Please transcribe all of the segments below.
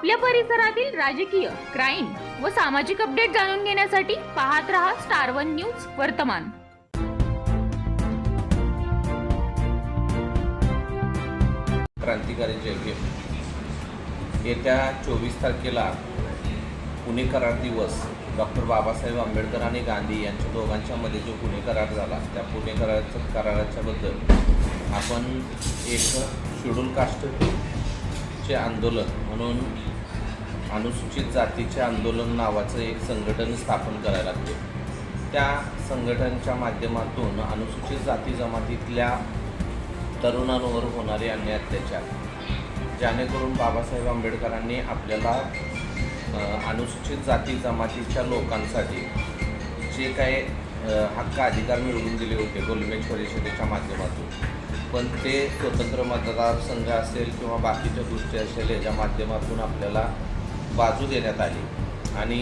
आपल्या परिसरातील राजकीय क्राईम व सामाजिक अपडेट जाणून घेण्यासाठी पाहत रहा स्टार वन न्यूज वर्तमान. क्रांतिकारी जयभीम. येत्या चोवीस तारखेला पुणे करार दिवस. डॉक्टर बाबासाहेब आंबेडकर आणि गांधी यांच्या दोघांच्यामध्ये जो पुणे करार झाला त्या पुणे कराराच्या कराराच्याबद्दल आपण एक शेड्यूल जातीचे आंदोलन म्हणून अनुसूचित जातीचे आंदोलन नावाचं एक संघटन स्थापन करायला लागते त्या संघटनच्या माध्यमातून अनुसूचित जाती जमातीतल्या तरुणांवर होणारे अन्याय अत्याचार जेणेकरून बाबासाहेब आंबेडकरांनी आपल्याला अनुसूचित जाती जमातीच्या लोकांसाठी जे काही हक्क अधिकार मिळवून दिले होते गोलमेज परिषदेच्या माध्यमातून. पण ते स्वतंत्र मतदारसंघ असेल किंवा बाकीच्या गोष्टी असेल याच्या माध्यमातून आपल्याला बाजू देण्यात आली. आणि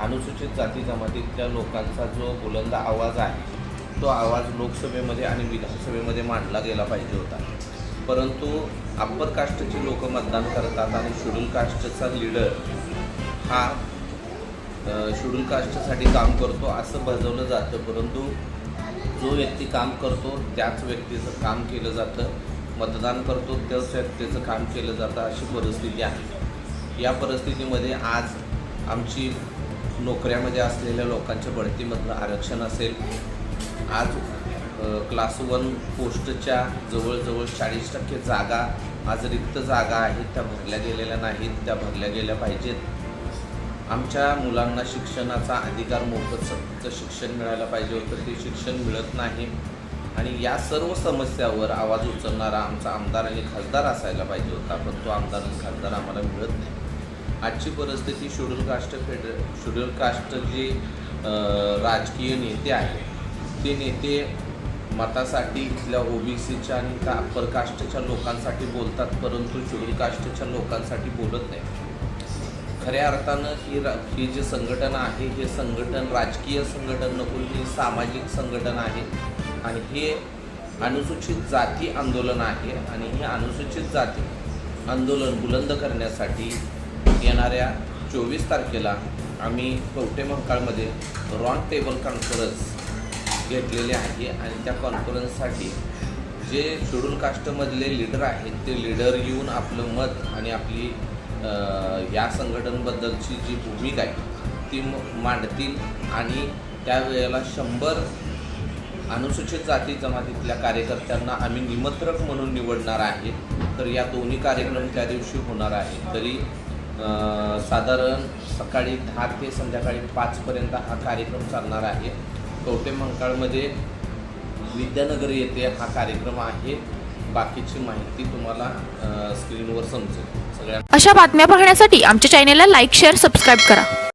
अनुसूचित जाती जमातीतल्या लोकांचा जो बुलंद आवाज आहे तो आवाज लोकसभेमध्ये आणि विधानसभेमध्ये मांडला गेला पाहिजे होता. परंतु अप्पर कास्टची लोक मतदान करतात आणि शेड्यूल कास्टचा लीडर हा शेड्यूल कास्टसाठी काम करतो असं बजावलं जातं. परंतु जो व्यक्ती काम करतो त्याच व्यक्तीचं काम केलं जातं. मतदान करतो त्याच व्यक्तीचं काम केलं जातं अशी परिस्थिती आहे. या परिस्थितीमध्ये आज आमची नोकऱ्यामध्ये असलेल्या लोकांच्या बढतीमधलं आरक्षण असेल. आज क्लास वन पोस्टच्या जवळजवळ चाळीस टक्के जागा आज रिक्त जागा आहेत त्या भरल्या गेलेल्या नाहीत त्या भरल्या गेल्या पाहिजेत. आमच्या मुलांना शिक्षणाचा अधिकार मोफत सक्तीचं शिक्षण मिळायला पाहिजे होतं. ते शिक्षण मिळत नाही. आणि या सर्व समस्यावर आवाज उचलणारा आमचा आमदार आणि खासदार असायला पाहिजे होता. पण तो आमदार आणि खासदार आम्हाला मिळत नाही. आजची परिस्थिती schedule caste fed schedule caste जे राजकीय नेते आहेत. ते नेते मतासाठी इथल्या ओबीसीच्या आणि अप्पर कास्टच्या लोकांसाठी बोलतात परंतु शेड्यूल कास्टच्या लोकांसाठी बोलत नाही. खऱ्या अर्थानं ही रा ही जे संघटन आहे हे संघटन राजकीय संघटन नसून ही सामाजिक संघटन आहे. आणि हे अनुसूचित जाती आंदोलन आहे आणि हे अनुसूचित जाती आंदोलन बुलंद करण्यासाठी येणाऱ्या चोवीस तारखेला आम्ही कवटे महाकाळमध्ये रॉन टेबल कॉन्फरन्स घेतलेले आहे आणि त्या कॉन्फरन्ससाठी जे शेड्यूल कास्टमधले लीडर आहेत ते लीडर येऊन आपलं मत आणि आपली या संघटनेबद्दलची जी भूमिका आहे ती मांडतील आणि त्यावेळेला शंभर अनुसूचित जाती जमातीतल्या कार्यकर्त्यांना आम्ही निमंत्रक म्हणून निवडणार आहे. तर या दोन्ही कार्यक्रम त्या दिवशी होणार आहे. तरी साधारण सकाळी दहा ते संध्याकाळी पाचपर्यंत हा कार्यक्रम चालणार आहे. कवटे मंकाळमध्ये विद्यानगर येथे हा कार्यक्रम आहे. बाकीची माहिती तुम्हाला स्क्रीनवर समजेल. सगळ्या अशा बातम्या पाहण्यासाठी आमच्या चॅनेलला लाईक शेअर सबस्क्राईब करा.